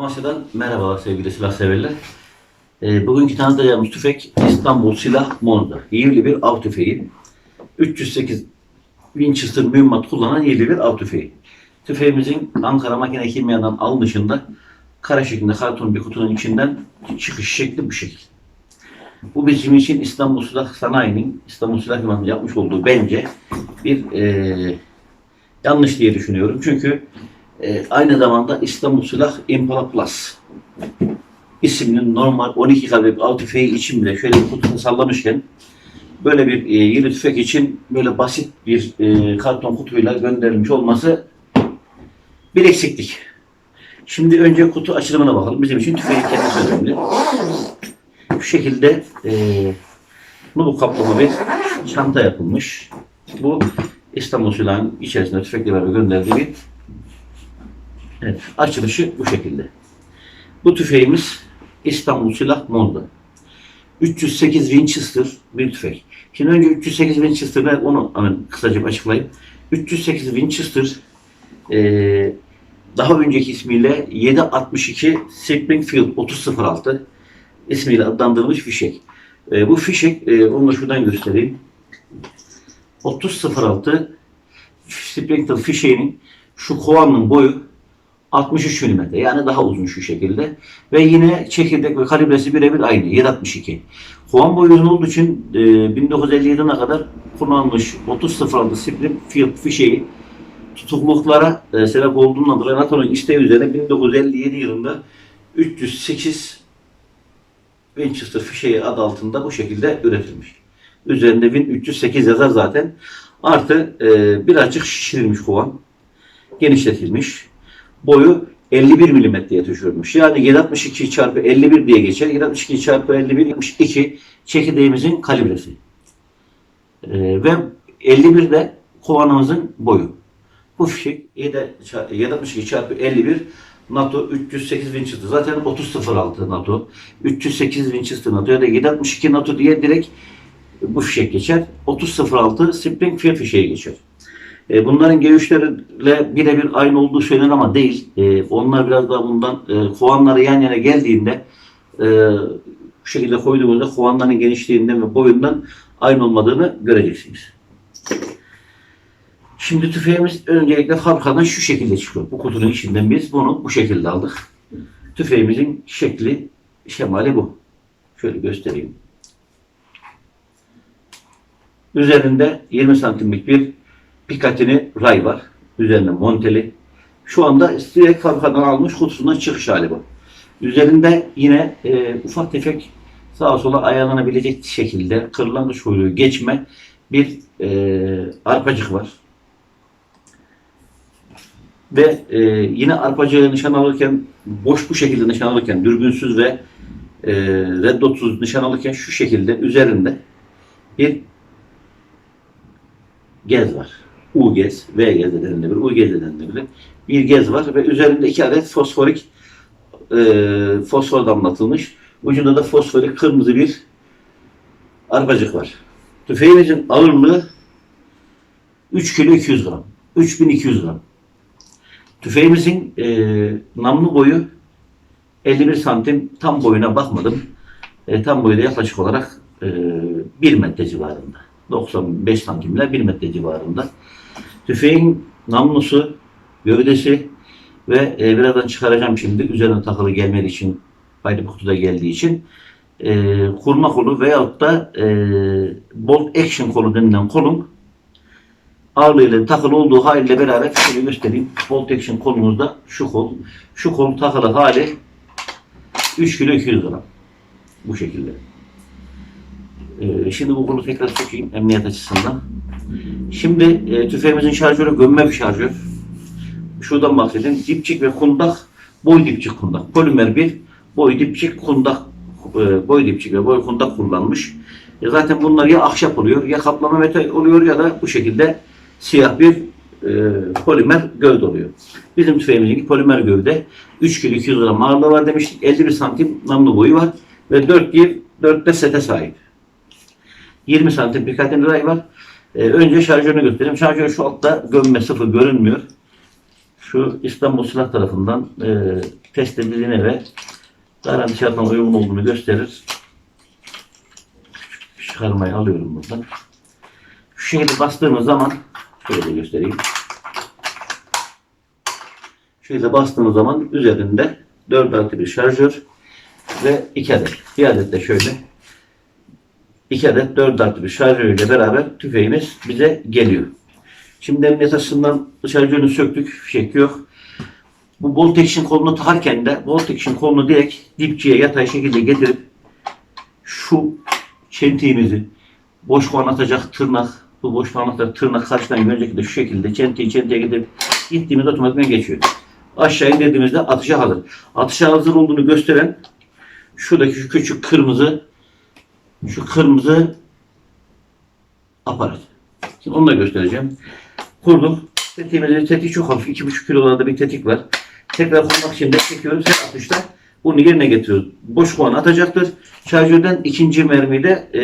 Amasya'dan merhabalar sevgili silah severler. Ee, bugünkü tanıtacağımız tüfek İstanbul Silah Monza. Yivli bir av tüfeği. 308 Winchester mühimmat kullanan yivli bir av tüfeği. Tüfeğimizin Ankara Makine Kimya'dan alınışında kare şeklinde karton bir kutunun içinden çıkış şekli bu şekil. Bu bizim için İstanbul Silah Sanayi'nin İstanbul Silah Firması'nın yapmış olduğu bence bir eee yanlış diye düşünüyorum. Çünkü e, aynı zamanda İstanbul Silah Impala Plus isimli normal 12 kalibre av tüfeği için bile şöyle bir kutusunu sallamışken böyle bir e, yeni tüfek için böyle basit bir e, karton kutuyla gönderilmiş olması bir eksiklik. Şimdi önce kutu açılımına bakalım. Bizim için tüfeğin kendisi önemli. Şu şekilde e, bu kaplama bir çanta yapılmış. Bu İstanbul Silahı'nın içerisinde tüfekle beraber gönderdiği bir evet, açılışı bu şekilde. Bu tüfeğimiz İstanbul Silah Monza. 308 Winchester bir tüfek. Şimdi önce 308 Winchester ne onu hemen kısaca açıklayayım. 308 Winchester eee daha önceki ismiyle 762 Springfield 3006 ismiyle adlandırılmış fişek. Eee, bu fişek, eee, onu da şuradan göstereyim. 3006 Springfield fişeğinin şu kovanın boyu 63 mm yani daha uzun şu şekilde ve yine çekirdek ve kalibresi birebir aynı 762. Kovan boyu uzun olduğu için e, 1957'ye kadar kullanılmış 3006 Springfield fişeği tutukluluklara e, sebep olduğundan dolayı NATO'nun isteği üzerine 1957 yılında 308 Winchester fişeği adı altında bu şekilde üretilmiş. Üzerinde 1308 yazar zaten. Artı e, birazcık şişirilmiş kovan. Genişletilmiş. Boyu 51 milimetreye düşürülmüş. Yani 762 çarpı 51 diye geçer. 762 çarpı 51 72 çekirdeğimizin kalibresi. E, ve 51 de kovanımızın boyu. Bu fişek 7 ça- 762 çarpı 51 NATO 308 Winchester. Zaten 3006 NATO. 308 Winchester NATO ya da 762 NATO diye direkt bu fişek geçer. 3006 Springfield fişeği geçer. E, bunların G3'lerle birebir aynı olduğu söylenir ama değil. E, onlar biraz daha bundan e, kovanları yan yana geldiğinde e, bu şekilde koyduğumuzda kovanların genişliğinden ve boyundan aynı olmadığını göreceksiniz. Şimdi tüfeğimiz öncelikle fabrikadan şu şekilde çıkıyor. Bu kutunun içinden biz bunu bu şekilde aldık. Tüfeğimizin şekli, şemali bu. Şöyle göstereyim. Üzerinde 20 santimlik bir Picatinny ray var. Üzerinde monteli. Şu anda direkt fabrikadan almış kutusundan çıkış hali bu. Üzerinde yine e, ufak tefek sağa sola ayarlanabilecek şekilde kırlangıç kuyruğu geçme bir e, arpacık var. Ve e, yine arpacığı nişan alırken boş bu şekilde nişan alırken dürbünsüz ve e, red dotsuz nişan alırken şu şekilde üzerinde bir gez var. U gez, V gez de denilebilir, U gez de denilebilir. Bir gez var ve üzerinde iki adet fosforik e, fosfor damlatılmış. Ucunda da fosforik kırmızı bir arpacık var. Tüfeğimizin ağırlığı 3 kilo 200 gram. 3200 gram. Tüfeğimizin e, namlu boyu 51 santim. Tam boyuna bakmadım. E, tam boyu da yaklaşık olarak e, 1 metre civarında. 95 santimle 1 metre civarında. Tüfeğin namlusu, gövdesi ve e, birazdan çıkaracağım şimdi üzerine takılı gelmediği için ayrı bir kutuda geldiği için e, kurma kolu veyahut da e, bolt action kolu denilen kolun ağırlığıyla takılı olduğu haliyle beraber şöyle göstereyim. Bolt action kolumuzda şu kol. Şu kol takılı hali 3 kilo 200 gram. Bu şekilde. Ee, şimdi bu kolu tekrar sökeyim emniyet açısından. Şimdi e, tüfeğimizin şarjörü gömme bir şarjör. Şuradan bahsedeyim. Dipçik ve kundak, boy dipçik kundak. Polimer bir boy dipçik kundak, e, boy dipçik ve boy kundak kullanmış. E, zaten bunlar ya ahşap oluyor, ya kaplama metal oluyor ya da bu şekilde siyah bir e, polimer gövde oluyor. Bizim tüfeğimizdeki polimer gövde 3 kilo 200 gram ağırlığı var demiştik. 51 santim namlu boyu var ve 4 bir 4'te sete sahip. 20 santim Picatinny ray var. Ee, önce şarjörünü göstereyim. Şarjör şu altta gömme sıfır görünmüyor. şu İstanbul Silah tarafından e, test edildiğine ve garanti şartına uygun olduğunu gösterir. Çıkarmayı alıyorum buradan. Şu şekilde bastığımız zaman şöyle göstereyim. Şöyle bastığımız zaman üzerinde 4 artı bir şarjör ve 2 adet. Bir adet de şöyle 2 adet 4 artı bir şarjörüyle beraber tüfeğimiz bize geliyor. Şimdi emniyet açısından şarjörünü söktük. Fişek yok. Bu bolt action kolunu takarken de bolt action kolunu direkt dipçiye yatay şekilde getirip şu çentiğimizi boş kovan atacak tırnak bu boş kovan atacak tırnak karşıdan görecek de şu şekilde çentiği çentiğe getirip gittiğimizde otomatikman geçiyor. Aşağı indirdiğimizde atışa hazır. Atışa hazır olduğunu gösteren şuradaki şu küçük kırmızı şu kırmızı aparat. Şimdi onu da göstereceğim. Kurduk. Tetiğimizin tetiği çok hafif. 2,5 kilolarda bir tetik var. Tekrar kurmak için de çekiyoruz. Her atışta bunu yerine getiriyoruz. Boş kovan atacaktır. Şarjörden ikinci mermiyi de e,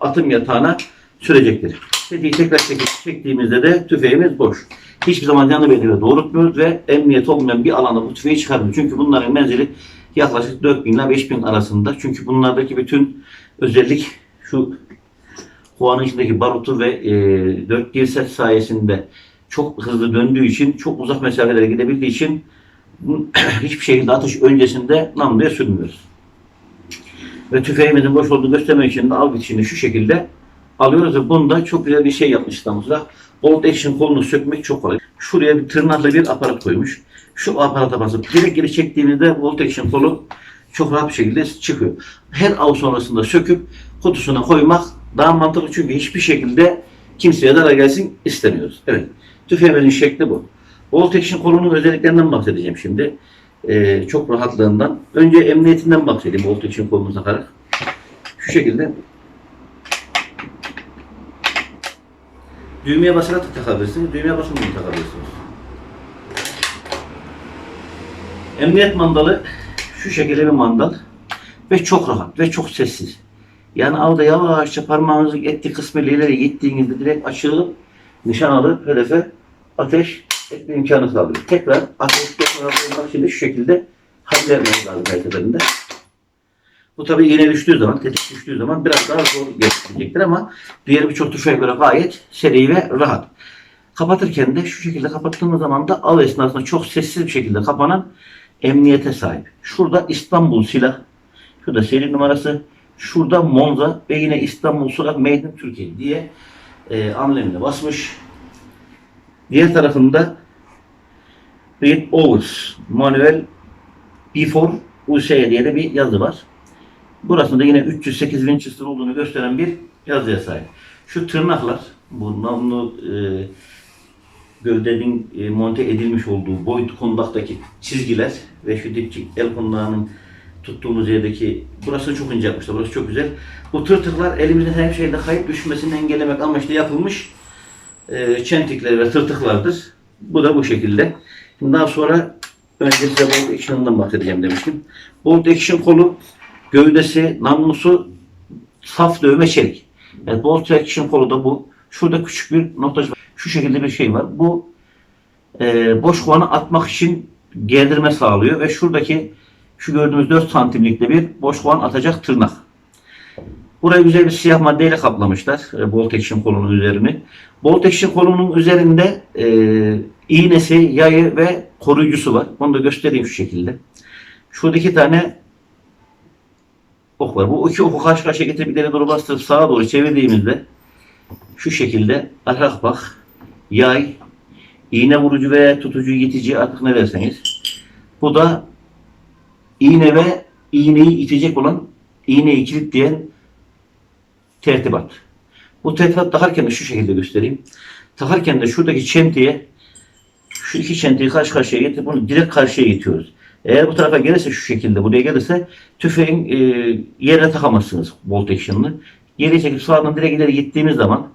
atım yatağına sürecektir. Tetiği tekrar çekip çektiğimizde de tüfeğimiz boş. Hiçbir zaman canlı belirle doğrultmuyoruz ve emniyet olmayan bir alanda bu tüfeği çıkarmıyoruz. Çünkü bunların menzili yaklaşık 4000 ile 5000 arasında. Çünkü bunlardaki bütün özellik şu kovanın içindeki barutu ve e, 4 dirset sayesinde çok hızlı döndüğü için, çok uzak mesafelere gidebildiği için hiçbir şekilde atış öncesinde namluya sürmüyoruz. Ve tüfeğimizin boş olduğunu göstermek için de al bitişini şu şekilde alıyoruz ve bunda çok güzel bir şey yapmış İstanbul'da. Bolt action kolunu sökmek çok kolay. Şuraya bir tırnakla bir aparat koymuş. Şu aparata basıp direkt geri çektiğimizde bolt action kolu çok rahat bir şekilde çıkıyor. Her av sonrasında söküp kutusuna koymak daha mantıklı çünkü hiçbir şekilde kimseye zarar gelsin istemiyoruz. Evet. Tüfeğimizin şekli bu. Bolt action kolunun özelliklerinden bahsedeceğim şimdi. Ee, çok rahatlığından. Önce emniyetinden bahsedeyim bolt action kolunu takarak. Şu şekilde Düğmeye basarak takabilirsiniz. Düğmeye basmadan da takabilirsiniz. Emniyet mandalı şu şekilde bir mandal ve çok rahat ve çok sessiz. Yani avda yavaşça parmağınızın ettiği kısmı ileri gittiğinizde direkt açılıp nişan alıp hedefe ateş etme imkanı sağlıyor. Tekrar ateş yapmak için şu şekilde halletmeniz lazım her. Bu tabii iğne düştüğü zaman, tetik düştüğü zaman biraz daha zor geçecektir ama diğer birçok tuşa göre gayet seri ve rahat. Kapatırken de şu şekilde kapattığımız zaman da av esnasında çok sessiz bir şekilde kapanan emniyete sahip. Şurada İstanbul silah, şurada seri numarası, şurada Monza ve yine İstanbul silah Made in Türkiye diye e, amblemine basmış. Diğer tarafında Read Overs Manuel Before USE diye de bir yazı var. Burasında yine 308 Winchester olduğunu gösteren bir yazıya sahip. Şu tırnaklar, bu namlu e, gövdenin e, monte edilmiş olduğu boyut kondaktaki çizgiler ve şu dipçik el kondağının tuttuğumuz yerdeki burası çok ince yapmışlar. Burası çok güzel. Bu tırtıklar elimizin her şeyde kayıp düşmesini engellemek amaçlı yapılmış e, çentikler ve tırtıklardır. Bu da bu şekilde. Şimdi daha sonra önce size bolt action'dan bahsedeceğim demiştim. Bolt action kolu gövdesi, namlusu saf dövme çelik. Evet, bolt action kolu da bu. Şurada küçük bir noktacı var. Şu şekilde bir şey var. Bu e, boş kovanı atmak için gerdirme sağlıyor ve şuradaki şu gördüğünüz 4 santimlikte bir boş kovan atacak tırnak. Burayı güzel bir siyah maddeyle kaplamışlar. E, bolt action kolunun üzerini. Bolt action kolunun üzerinde e, iğnesi, yayı ve koruyucusu var. Onu da göstereyim şu şekilde. Şurada iki tane ok var. Bu iki oku karşı karşıya getirip ileri doğru bastırıp sağa doğru çevirdiğimizde şu şekilde arka kapak, yay, iğne vurucu ve tutucu itici artık ne derseniz. Bu da iğne ve iğneyi itecek olan iğneyi kilitleyen tertibat. Bu tertibat takarken de şu şekilde göstereyim. Takarken de şuradaki çentiye şu iki çentiyi karşı karşıya getirip bunu direkt karşıya itiyoruz. Eğer bu tarafa gelirse şu şekilde buraya gelirse tüfeğin e, yerine takamazsınız bolt action'ını. Geri çekip sağdan direkt ileri gittiğimiz zaman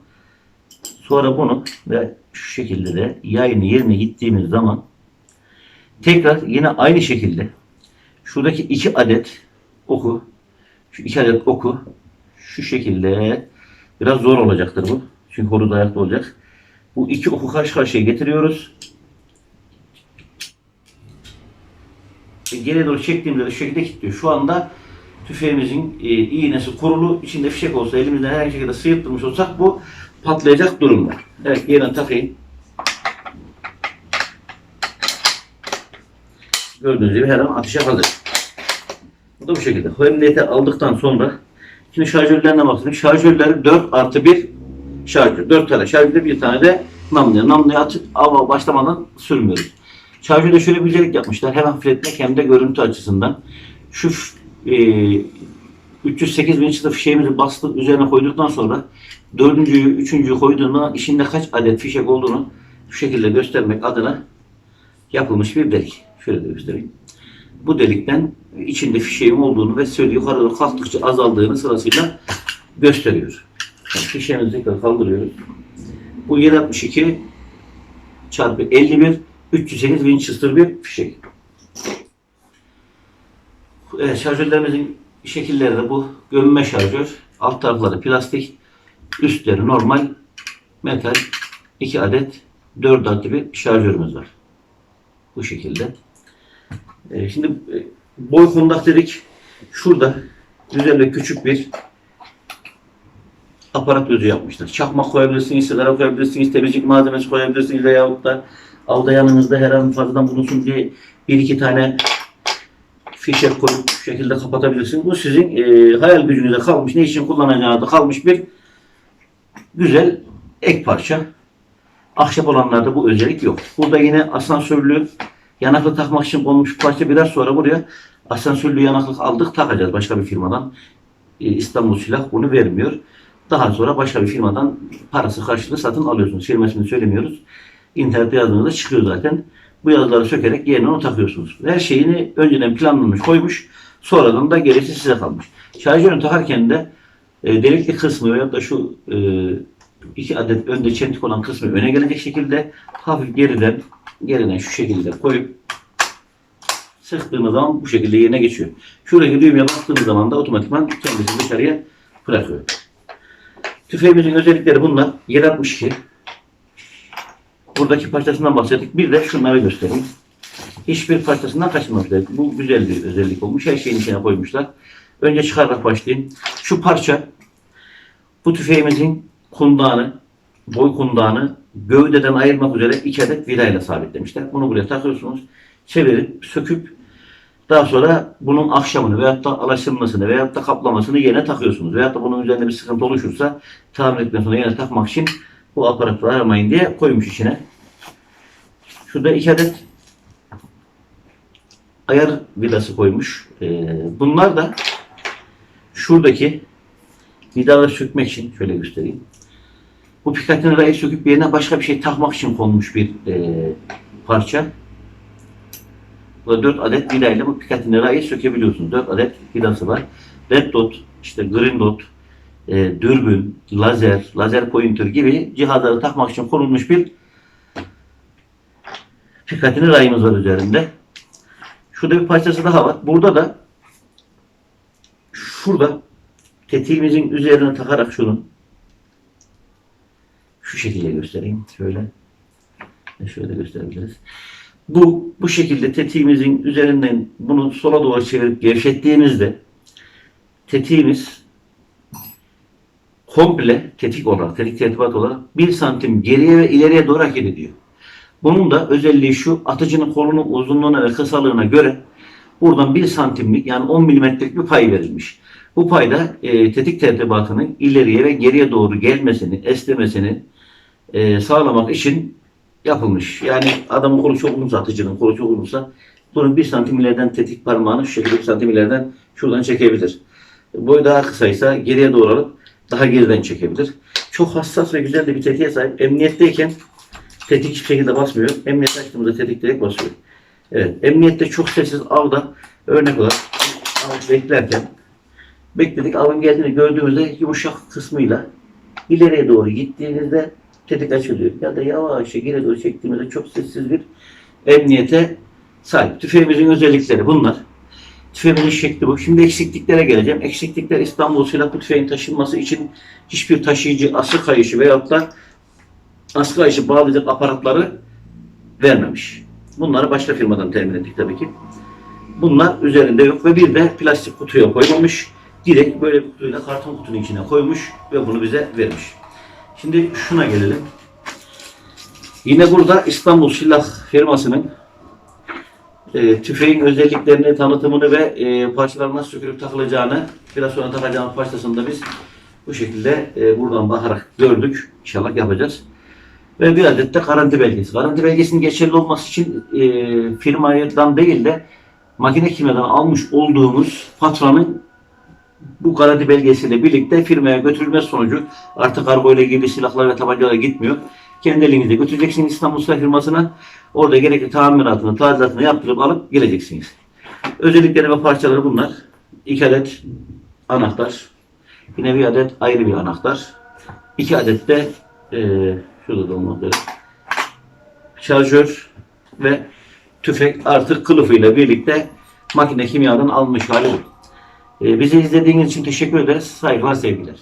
sonra bunu ve şu şekilde de yayını yerine gittiğimiz zaman tekrar yine aynı şekilde şuradaki iki adet oku şu iki adet oku şu şekilde biraz zor olacaktır bu. Çünkü da ayakta olacak. Bu iki oku karşı karşıya getiriyoruz. e, geriye doğru çektiğimizde de şu şekilde kilitliyor. Şu anda tüfeğimizin e, iğnesi kurulu, içinde fişek olsa elimizden bir şekilde sıyırttırmış olsak bu patlayacak durumda. Evet yerine takayım. Gördüğünüz gibi her an atışa hazır. Bu da bu şekilde. Bu emniyete aldıktan sonra şimdi şarjörlerine bakalım. Şarjörleri 4 artı 1 şarjör. 4 tane şarjörde bir tane de namluya. Namluya atıp ama başlamadan sürmüyoruz. Şarjörde şöyle bir özellik yapmışlar. Hem hafifletmek hem de görüntü açısından. Şu e, 308 bin çıta fişeğimizi bastık üzerine koyduktan sonra dördüncüyü, üçüncüyü koyduğunda içinde kaç adet fişek olduğunu şu şekilde göstermek adına yapılmış bir delik. Şöyle de göstereyim. Bu delikten içinde fişeğim olduğunu ve söylediği yukarı doğru kalktıkça azaldığını sırasıyla gösteriyor. Yani fişeğimizi tekrar kaldırıyoruz. Bu 762 çarpı 51 308 Winchester bir fişek. Evet, şarjörlerimizin şekilleri de bu. Gömme şarjör. Alt tarafları plastik. Üstleri normal metal. 2 adet 4 artı bir şarjörümüz var. Bu şekilde. Ee, şimdi e, boy kundak dedik. Şurada üzerinde küçük bir aparat gözü yapmışlar. Çakmak koyabilirsiniz, sigara koyabilirsiniz, temizlik malzemesi koyabilirsiniz veyahut da alda yanınızda her an fazladan bulunsun diye bir iki tane fişek koyup şu şekilde kapatabilirsiniz. Bu sizin e, hayal gücünüze kalmış, ne için kullanacağınızda kalmış bir güzel ek parça. Ahşap olanlarda bu özellik yok. Burada yine asansörlü yanaklık takmak için konmuş parça biraz sonra buraya asansörlü yanaklık aldık takacağız başka bir firmadan. E, İstanbul Silah bunu vermiyor. Daha sonra başka bir firmadan parası karşılığı satın alıyorsunuz. Firmasını söylemiyoruz. İnternette yazdığınızda çıkıyor zaten. Bu yazıları sökerek yerine onu takıyorsunuz. Her şeyini önceden planlanmış koymuş. Sonradan da gerisi size kalmış. Şarjörü takarken de e, delikli kısmı veyahut da şu e, iki adet önde çentik olan kısmı öne gelecek şekilde hafif geriden geriden şu şekilde koyup sıktığımız zaman bu şekilde yerine geçiyor. Şuradaki düğmeye bastığımız zaman da otomatikman kendisini dışarıya bırakıyor. Tüfeğimizin özellikleri bunlar. 762. Buradaki parçasından bahsettik. Bir de şunları göstereyim. Hiçbir parçasından kaçmamışlar. Bu güzel bir özellik olmuş. Her şeyin içine koymuşlar. Önce çıkararak başlayayım. Şu parça bu tüfeğimizin kundağını, boy kundağını gövdeden ayırmak üzere iki adet vidayla sabitlemişler. Bunu buraya takıyorsunuz. Çevirip, söküp daha sonra bunun akşamını veyahut da alaşılmasını veyahut da kaplamasını yerine takıyorsunuz. Veyahut da bunun üzerinde bir sıkıntı oluşursa tamir etmeden sonra yerine takmak için bu aparatları aramayın diye koymuş içine. Şurada iki adet ayar vidası koymuş. Ee, bunlar da şuradaki vidaları sökmek için şöyle göstereyim. Bu Picatinny rayı söküp yerine başka bir şey takmak için konmuş bir e, parça. Burada 4 adet vidayla bu Picatinny rayı sökebiliyorsunuz. 4 adet vidası var. Red dot, işte green dot, e, dürbün, lazer, lazer pointer gibi cihazları takmak için konulmuş bir Picatinny rayımız var üzerinde. Şurada bir parçası daha var. Burada da şurada tetiğimizin üzerine takarak şunu şu şekilde göstereyim. Şöyle. Şöyle gösterebiliriz. Bu bu şekilde tetiğimizin üzerinden bunu sola doğru çevirip gevşettiğimizde tetiğimiz komple tetik olarak, tetik tertibat olarak bir santim geriye ve ileriye doğru hareket ediyor. Bunun da özelliği şu, atıcının kolunun uzunluğuna ve kısalığına göre buradan bir santimlik yani 10 milimetrelik bir pay verilmiş. Bu payda e, tetik tertibatının ileriye ve geriye doğru gelmesini, esnemesini e, sağlamak için yapılmış. Yani adamın kolu çok uzunsa, atıcının kolu çok uzunsa bunun bir santim ileriden tetik parmağını şu şekilde bir santim ileriden şuradan çekebilir. Boyu daha kısaysa geriye doğru alıp daha geriden çekebilir. Çok hassas ve güzel de bir tetiğe sahip. Emniyetteyken tetik hiçbir şekilde basmıyor. Emniyet açtığımızda tetik direkt basıyor. Evet. Emniyette çok sessiz avda örnek olarak av beklerken bekledik. Avın geldiğini gördüğümüzde yumuşak kısmıyla ileriye doğru gittiğinizde tetik açılıyor. Ya da yavaşça geri doğru çektiğimizde çok sessiz bir emniyete sahip. Tüfeğimizin özellikleri bunlar. Tüfeğimizin şekli bu. Şimdi eksikliklere geleceğim. Eksiklikler İstanbul Silahlı Tüfeğin taşınması için hiçbir taşıyıcı asıl kayışı veyahut da askı kayışı bağlayacak aparatları vermemiş. Bunları başka firmadan temin ettik tabii ki. Bunlar üzerinde yok ve bir de plastik kutuya koymamış. Direkt böyle bir kutuyla karton kutunun içine koymuş ve bunu bize vermiş. Şimdi şuna gelelim. Yine burada İstanbul Silah firmasının e, tüfeğin özelliklerini, tanıtımını ve e, parçaların nasıl sökülüp takılacağını biraz sonra takacağımız parçasında biz bu şekilde e, buradan bakarak gördük. İnşallah yapacağız. Ve bir adet de garanti belgesi. Garanti belgesinin geçerli olması için e, firmadan değil de makine kimyadan almış olduğumuz patronun bu garanti belgesiyle birlikte firmaya götürülmesi sonucu artık kargo ile ilgili silahlar ve tabancalar gitmiyor. Kendi elinizde götüreceksiniz İstanbul Silah firmasına. Orada gerekli tamiratını, tadilatını yaptırıp alıp geleceksiniz. Özellikleri ve parçaları bunlar. İki adet anahtar. Yine bir adet ayrı bir anahtar. İki adet de eee şurada da olmak üzere şarjör ve tüfek artık kılıfıyla birlikte makine kimyadan almış hali. Ee, bizi izlediğiniz için teşekkür ederiz. Saygılar, sevgiler.